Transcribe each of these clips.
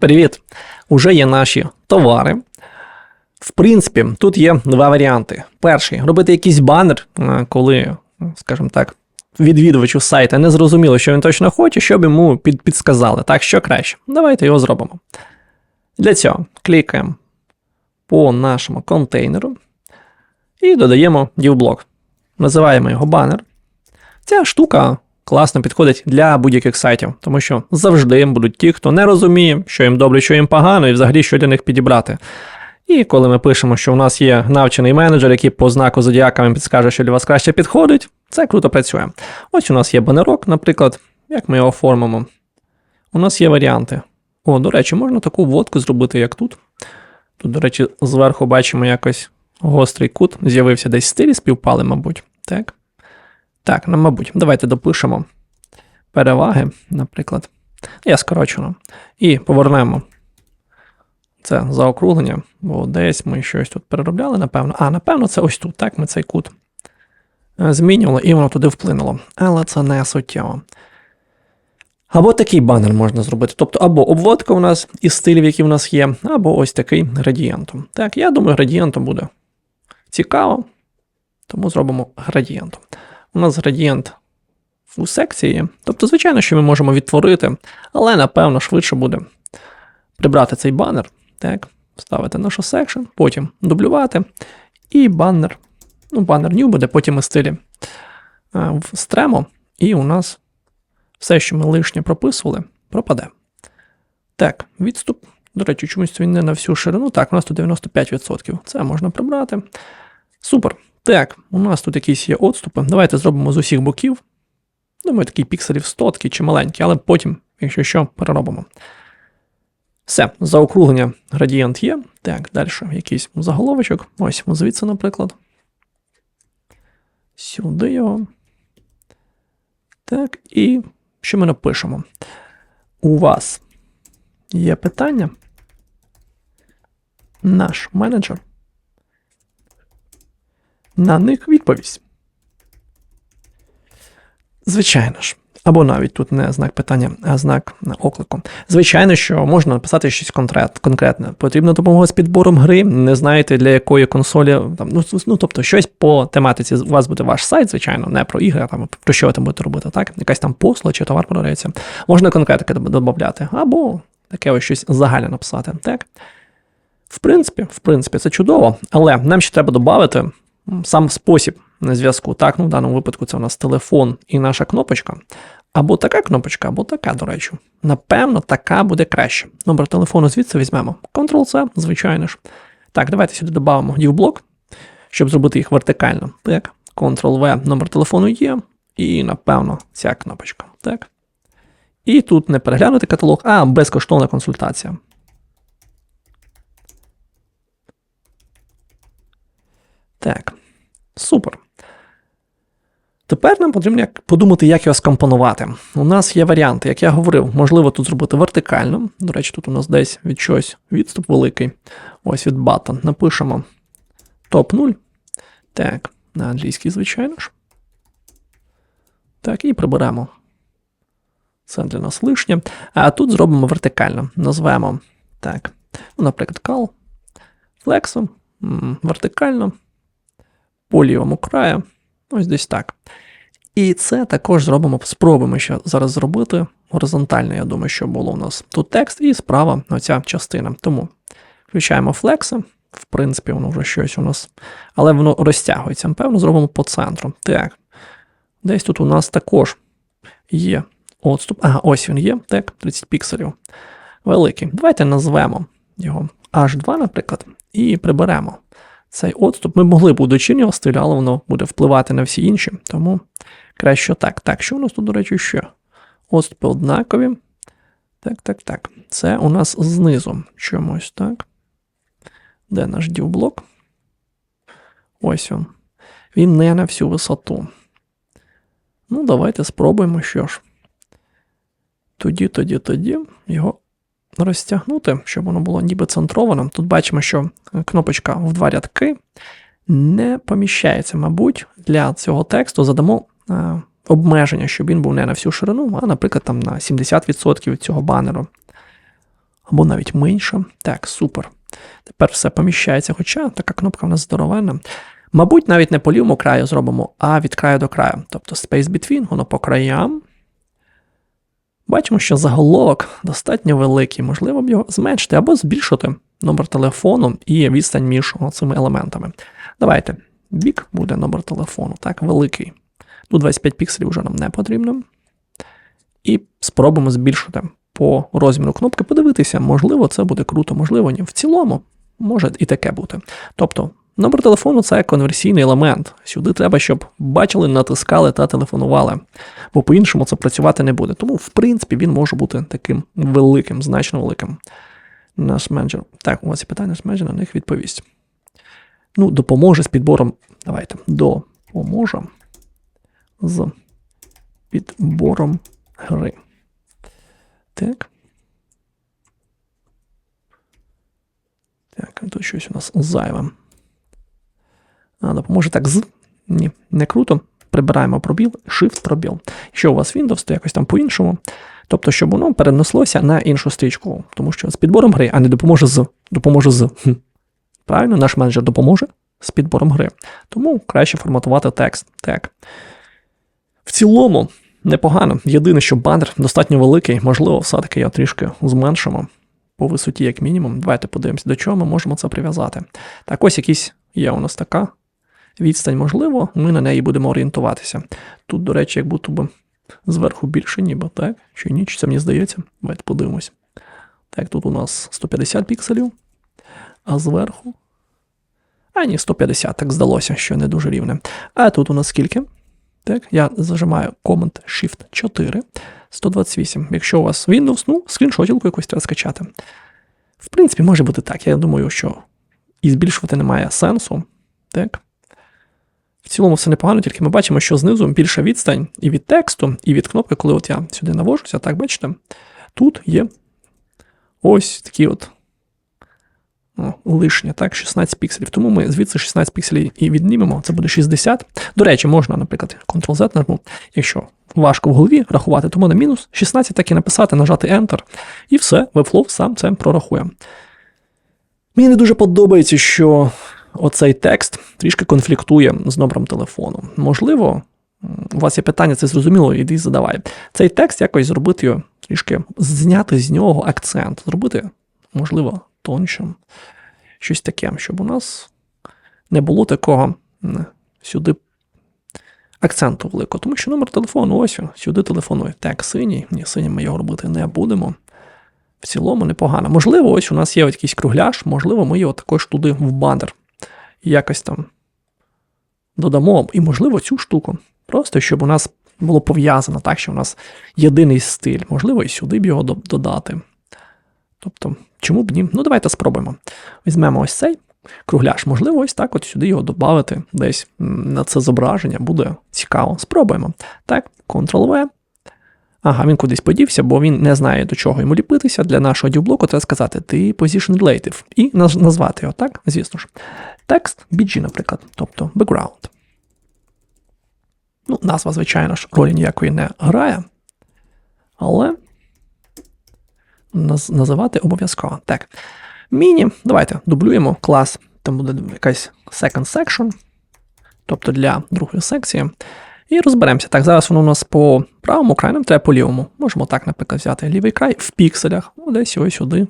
Привіт! Уже є наші товари. В принципі, тут є два варіанти. Перший робити якийсь банер, е, коли, скажімо так, відвідувачу сайта не зрозуміло, що він точно хоче, щоб йому під, підсказали. Так, що краще. Давайте його зробимо. Для цього клікаємо по нашому контейнеру і додаємо дівблок. Називаємо його банер. Ця штука класно підходить для будь-яких сайтів, тому що завжди будуть ті, хто не розуміє, що їм добре, що їм погано, і взагалі що для них підібрати. І коли ми пишемо, що у нас є навчений менеджер, який по знаку зодіака підскаже, що для вас краще підходить, це круто працює. Ось у нас є банерок, наприклад, як ми його оформимо. У нас є варіанти. О, до речі, можна таку вводку зробити, як тут. Тут, до речі, зверху бачимо якось гострий кут, з'явився десь стилі, співпали, мабуть. Так. Так, ну, мабуть, давайте допишемо переваги, наприклад. Я скорочено. І повернемо це заокруглення, бо десь ми щось тут переробляли, напевно. А, напевно, це ось тут. Так, ми цей кут е, змінювали, і воно туди вплинуло. Але це не суттєво. Або такий банер можна зробити. Тобто, або обводка у нас із стилів, які в нас є, або ось такий градієнтом. Так, я думаю, градієнтом буде цікаво, тому зробимо градієнтом. У нас градієнт у секції. Тобто, звичайно, що ми можемо відтворити, але напевно швидше буде прибрати цей банер, так, ставити нашу секшн, потім дублювати, і банер, ну, банер new буде, потім і стилі е, в стремо, і у нас все, що ми лишнє прописували, пропаде. Так, відступ. До речі, чомусь він не на всю ширину. Так, у нас тут 95%. Це можна прибрати. Супер. Так, у нас тут якісь є отступи. Давайте зробимо з усіх боків. Думаю, такий пікселів 100 такий чи маленький, але потім, якщо що, переробимо. Все, заокруглення градієнт є. Так, далі якийсь заголовочок. Ось звідси, наприклад. Сюди його. Так, і що ми напишемо? У вас є питання? Наш менеджер на них відповість. Звичайно ж. Або навіть тут не знак питання, а знак оклику. Звичайно, що можна написати щось конкретне. Потрібна допомога з підбором гри, не знаєте для якої консолі. Там, ну, ну, тобто, щось по тематиці. У вас буде ваш сайт, звичайно, не про ігри, а там про що ви там будете робити, так? Якась там послуга чи товар продається. Можна конкретики додати, або таке ось щось загальне написати. так? В принципі, в принципі, це чудово, але нам ще треба додати сам спосіб на зв'язку. Так, ну в даному випадку це у нас телефон і наша кнопочка. Або така кнопочка, або така, до речі. Напевно, така буде краще. Номер телефону звідси візьмемо. Ctrl-C, звичайно ж. Так, давайте сюди додамо дівблок, щоб зробити їх вертикально. Так, Ctrl-V, номер телефону є. І, напевно, ця кнопочка. Так. І тут не переглянути каталог, а безкоштовна консультація. Так, супер. Тепер нам потрібно подумати, як його скомпонувати. У нас є варіанти, як я говорив, можливо тут зробити вертикально. До речі, тут у нас десь від щось відступ великий. Ось від button. Напишемо топ 0. Так, на англійській, звичайно ж. Так, і приберемо. Це для нас лишнє. А тут зробимо вертикально. Назвемо так, ну, наприклад, call, флексом, вертикально по лівому краю. Ось десь так. І це також зробимо, спробуємо ще зараз зробити горизонтально, я думаю, що було у нас тут текст, і справа оця частина. Тому включаємо флекси. В принципі, воно вже щось у нас, але воно розтягується. Напевно, зробимо по центру. Так. Десь тут у нас також є отступ. Ага, ось він є. Так, 30 пікселів. Великий. Давайте назвемо його H2, наприклад, і приберемо цей отступ. Ми могли б удочинювати але воно буде впливати на всі інші. Тому краще так. Так, що у нас тут, до речі, ще? Отступи однакові. Так, так, так. Це у нас знизу чомусь, так? Де наш дівблок? Ось він. Він не на всю висоту. Ну, давайте спробуємо що ж. Тоді, тоді, тоді його розтягнути, щоб воно було ніби центровано. Тут бачимо, що кнопочка в два рядки не поміщається, мабуть, для цього тексту задамо е, обмеження, щоб він був не на всю ширину, а, наприклад, там на 70% цього банеру. або навіть менше. Так, супер. Тепер все поміщається, хоча така кнопка в нас здоровенна. Мабуть, навіть не по лівому краю зробимо, а від краю до краю. Тобто Space Between, воно по краям. Бачимо, що заголовок достатньо великий, можливо б його зменшити або збільшити номер телефону і відстань між цими елементами. Давайте. Бік буде номер телефону, так, великий. Тут 25 пікселів вже нам не потрібно. І спробуємо збільшити по розміру кнопки, подивитися, можливо, це буде круто, можливо, ні. В цілому може і таке бути. Тобто, номер телефону це конверсійний елемент. Сюди треба, щоб бачили, натискали та телефонували. Бо по-іншому це працювати не буде. Тому, в принципі, він може бути таким великим, значно великим. Наш менеджер. Так, у вас є питання, наш менеджер на них відповість. Ну, допоможе з підбором. Давайте. Допоможе з підбором гри. Так. Так, тут щось у нас зайве. Допоможе так з. Ні, не круто. Прибираємо пробіл, Shift пробіл. Якщо у вас Windows, то якось там по-іншому. Тобто, щоб воно перенеслося на іншу стрічку, тому що з підбором гри, а не допоможе з. Допоможе з. Правильно, наш менеджер допоможе з підбором гри. Тому краще форматувати текст. Так. В цілому, непогано. Єдине, що банер достатньо великий, можливо, все-таки його трішки зменшимо по висоті, як мінімум. Давайте подивимося, до чого ми можемо це прив'язати. Так, ось якийсь є у нас така відстань, можливо, ми на неї будемо орієнтуватися. Тут, до речі, як будто би зверху більше, ніби, так? Чи ні, чи це мені здається. Давайте подивимось. Так, тут у нас 150 пікселів, а зверху. А ні, 150, так здалося, що не дуже рівне. А тут у нас скільки? Так, я зажимаю Command Shift 4, 128. Якщо у вас Windows, ну, скріншотілку якусь треба скачати. В принципі, може бути так. Я думаю, що і збільшувати немає сенсу. Так. Цілому все непогано, тільки ми бачимо, що знизу більша відстань і від тексту, і від кнопки, коли от я сюди навожуся, так, бачите, тут є ось такі от ну, лишнє, так, 16 пікселів. Тому ми звідси 16 пікселів і віднімемо, це буде 60. До речі, можна, наприклад, Ctrl-Z нажму, якщо важко в голові рахувати, тому на мінус 16 так і написати, нажати Enter, і все, Webflow сам це прорахує. Мені не дуже подобається, що оцей текст трішки конфліктує з номером телефону. Можливо, у вас є питання, це зрозуміло, іди задавай. Цей текст якось зробити його трішки зняти з нього акцент, зробити, можливо, тоншим. Щось таке, щоб у нас не було такого сюди акценту великого. Тому що номер телефону, ось сюди телефонує. Так, синій, ні, синій ми його робити не будемо. В цілому непогано. Можливо, ось у нас є якийсь кругляш, можливо, ми його також туди в банер якось там додамо. І, можливо, цю штуку. Просто щоб у нас було пов'язано так, що у нас єдиний стиль. Можливо, і сюди б його додати. Тобто, чому б ні? Ну, давайте спробуємо. Візьмемо ось цей кругляш. Можливо, ось так от сюди його додати десь на це зображення буде цікаво. Спробуємо. Так, Ctrl-V. Ага, він кудись подівся, бо він не знає, до чого йому ліпитися. Для нашого дюблоку треба сказати ти position relative і назвати його, так? Звісно ж. Текст BG, наприклад, тобто background. Ну, назва, звичайно ж, ролі ніякої не грає. Але наз називати обов'язково. Так. Міні, давайте дублюємо клас, там буде якась second section, тобто для другої секції. І розберемося. Так, зараз воно у нас по правому краю, треба по лівому. Можемо так, наприклад, взяти лівий край в пікселях, ну, десь ось сюди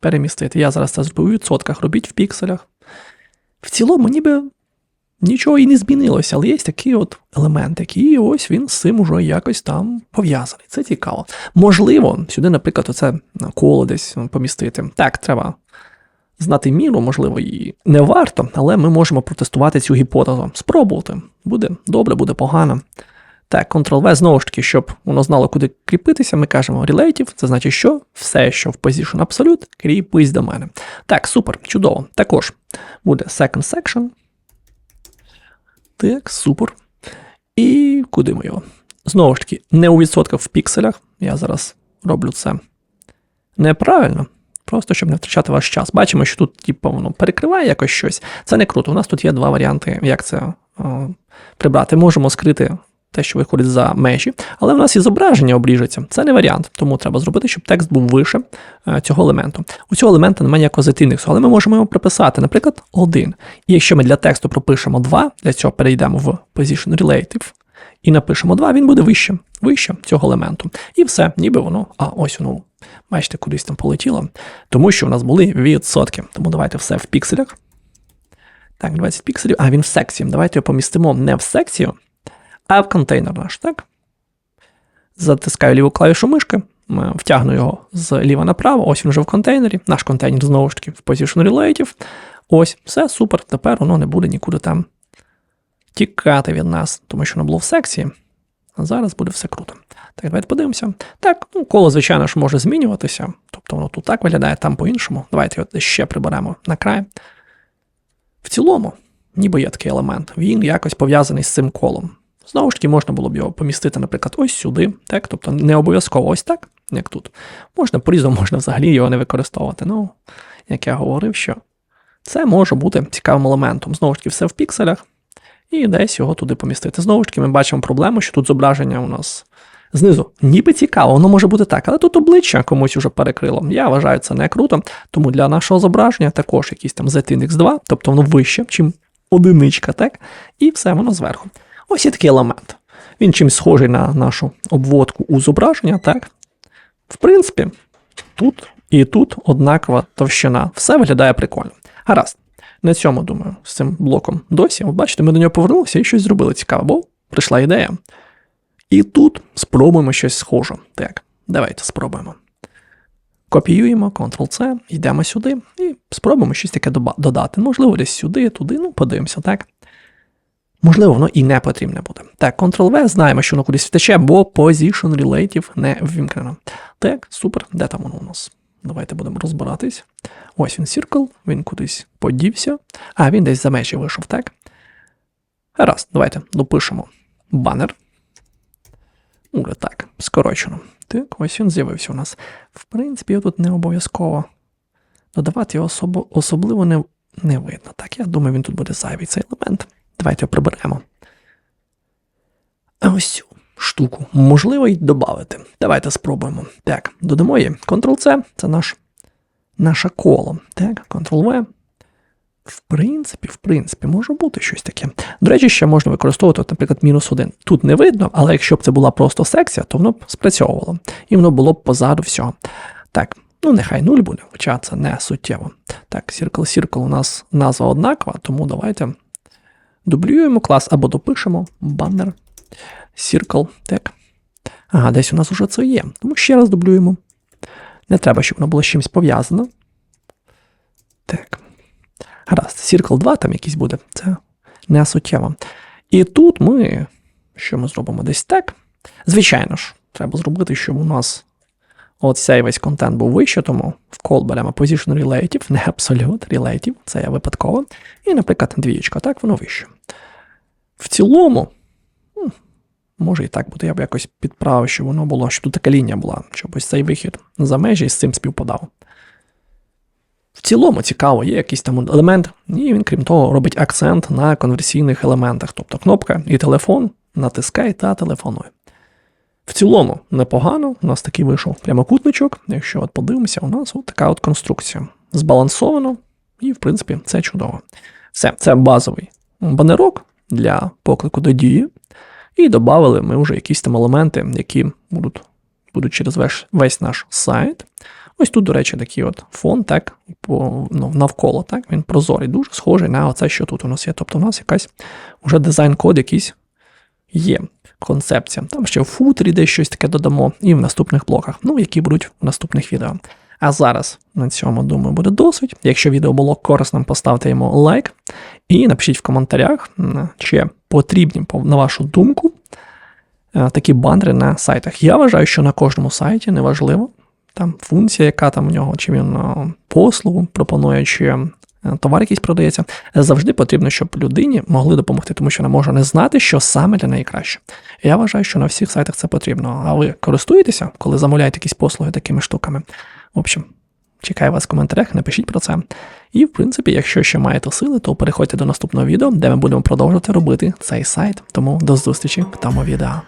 перемістити. Я зараз це зроблю у відсотках, робіть в пікселях. В цілому, ніби нічого і не змінилося, але є такий от елемент, який ось він з цим уже якось там пов'язаний. Це цікаво. Можливо, сюди, наприклад, оце коло десь помістити. Так, треба знати міру, можливо, і не варто, але ми можемо протестувати цю гіпотезу. Спробувати. Буде добре, буде погано. Так, Ctrl-V, знову ж таки, щоб воно знало, куди кріпитися, ми кажемо relative, це значить, що все, що в position absolute, кріпись до мене. Так, супер, чудово. Також буде second section. Так, супер. І куди ми його? Знову ж таки, не у відсотках в пікселях. Я зараз роблю це неправильно. Просто щоб не втрачати ваш час. Бачимо, що тут, типу, воно перекриває якось щось. Це не круто. У нас тут є два варіанти, як це о, прибрати. Можемо скрити те, що виходить за межі, але в нас і зображення обріжеться. Це не варіант, тому треба зробити, щоб текст був вище е, цього елементу. У цього елемента немає ніякого z-індексу, але ми можемо його приписати, наприклад, 1. І якщо ми для тексту пропишемо 2, для цього перейдемо в Position Relative і напишемо 2, він буде вище, вище цього елементу. І все, ніби воно, а ось воно, бачите, кудись там полетіло, тому що в нас були відсотки. Тому давайте все в пікселях. Так, 20 пікселів, а він в секції. Давайте його помістимо не в секцію, а в контейнер наш, так? Затискаю ліву клавішу мишки, втягну його зліва направо, ось він вже в контейнері. Наш контейнер знову ж таки в Position Relative. Ось, все супер. Тепер воно не буде нікуди там тікати від нас, тому що воно було в секції. Зараз буде все круто. Так, давайте подивимося. Так, ну, коло, звичайно ж, може змінюватися. Тобто воно тут так виглядає, там по-іншому. Давайте його ще приберемо на край. В цілому, ніби є такий елемент, він якось пов'язаний з цим колом. Знову ж таки, можна було б його помістити, наприклад, ось сюди, так? тобто не обов'язково ось так, як тут. Можна по-різному, можна взагалі його не використовувати. Ну, як я говорив, що це може бути цікавим елементом. Знову ж таки, все в пікселях, і десь його туди помістити. Знову ж таки, ми бачимо проблему, що тут зображення у нас знизу. Ніби цікаво, воно може бути так, але тут обличчя комусь уже перекрило. Я вважаю, це не круто. Тому для нашого зображення також якийсь там Z-індекс 2, тобто воно вище, чим одиничка, так? І все воно зверху. Ось є такий елемент. Він чимось схожий на нашу обводку у зображення, так? В принципі, тут і тут однакова товщина. Все виглядає прикольно. Гаразд. На цьому, думаю, з цим блоком досі. От бачите, ми до нього повернулися і щось зробили цікаве, бо прийшла ідея. І тут спробуємо щось схоже. Так, давайте спробуємо. Копіюємо, Ctrl-C, йдемо сюди і спробуємо щось таке додати. Можливо, десь сюди, туди, ну, подивимося, так? Можливо, воно і не потрібне буде. Так, Ctrl-V, знаємо, що воно кудись втече, бо Position Relative не ввімкнено. Так, супер, де там воно у нас? Давайте будемо розбиратись. Ось він Circle, він кудись подівся. А, він десь за межі вийшов, так? Раз, давайте допишемо банер. Уже так, скорочено. Так, ось він з'явився у нас. В принципі, тут не обов'язково додавати його особо, особливо не, не видно. Так, я думаю, він тут буде зайвий цей елемент. Давайте його приберемо. Ось штуку можливо й додати. Давайте спробуємо. Так, додамо її. Ctrl-C це наш, наше коло. Так, Ctrl-V. В принципі, в принципі, може бути щось таке. До речі, ще можна використовувати, наприклад, мінус один. Тут не видно, але якщо б це була просто секція, то воно б спрацьовувало. І воно було б позаду всього. Так, ну нехай нуль буде, хоча це не суттєво. Так, Circle Circle у нас назва однакова, тому давайте дублюємо клас або допишемо баннер Circle. Так. Ага, десь у нас уже це є. Тому ще раз дублюємо. Не треба, щоб воно було з чимось пов'язано. Так. Гаразд, Circle 2 там якийсь буде, це не суттєво. І тут ми, що ми зробимо десь так. Звичайно ж, треба зробити, щоб у нас от цей весь контент був вище, тому в call беремо Position Relative, не Absolute Relative, це я випадково. І, наприклад, двієчка, так, воно вище. В цілому, може і так буде, я б якось підправив, щоб воно було, щоб тут така лінія була, щоб ось цей вихід за межі з цим співпадав. В цілому цікаво, є якийсь там елемент, і він, крім того, робить акцент на конверсійних елементах, тобто кнопка і телефон натискай та телефонує. В цілому непогано, у нас такий вийшов прямокутничок. Якщо от подивимося, у нас от така от конструкція. Збалансовано, і, в принципі, це чудово. Все, це базовий банерок для поклику до дії. І додали ми вже якісь там елементи, які будуть будуть через весь, весь наш сайт. Ось тут, до речі, такий от фон, так, по, ну, навколо, так, він прозорий, дуже схожий на оце, що тут у нас є. Тобто у нас якась вже дизайн-код якийсь є. Концепція. Там ще в футері десь щось таке додамо, і в наступних блоках, ну, які будуть в наступних відео. А зараз на цьому, думаю, буде досить. Якщо відео було корисним, поставте йому лайк і напишіть в коментарях, чи потрібні, на вашу думку, е, такі банери на сайтах. Я вважаю, що на кожному сайті неважливо, там функція, яка там у нього, чи він е, послугу пропонує, чи е, товар якийсь продається, завжди потрібно, щоб людині могли допомогти, тому що вона може не знати, що саме для неї краще. Я вважаю, що на всіх сайтах це потрібно. А ви користуєтеся, коли замовляєте якісь послуги такими штуками? В общем, чекаю вас в коментарях, напишіть про це. І, в принципі, якщо ще маєте сили, то переходьте до наступного відео, де ми будемо продовжувати робити цей сайт. Тому до зустрічі в тому відео.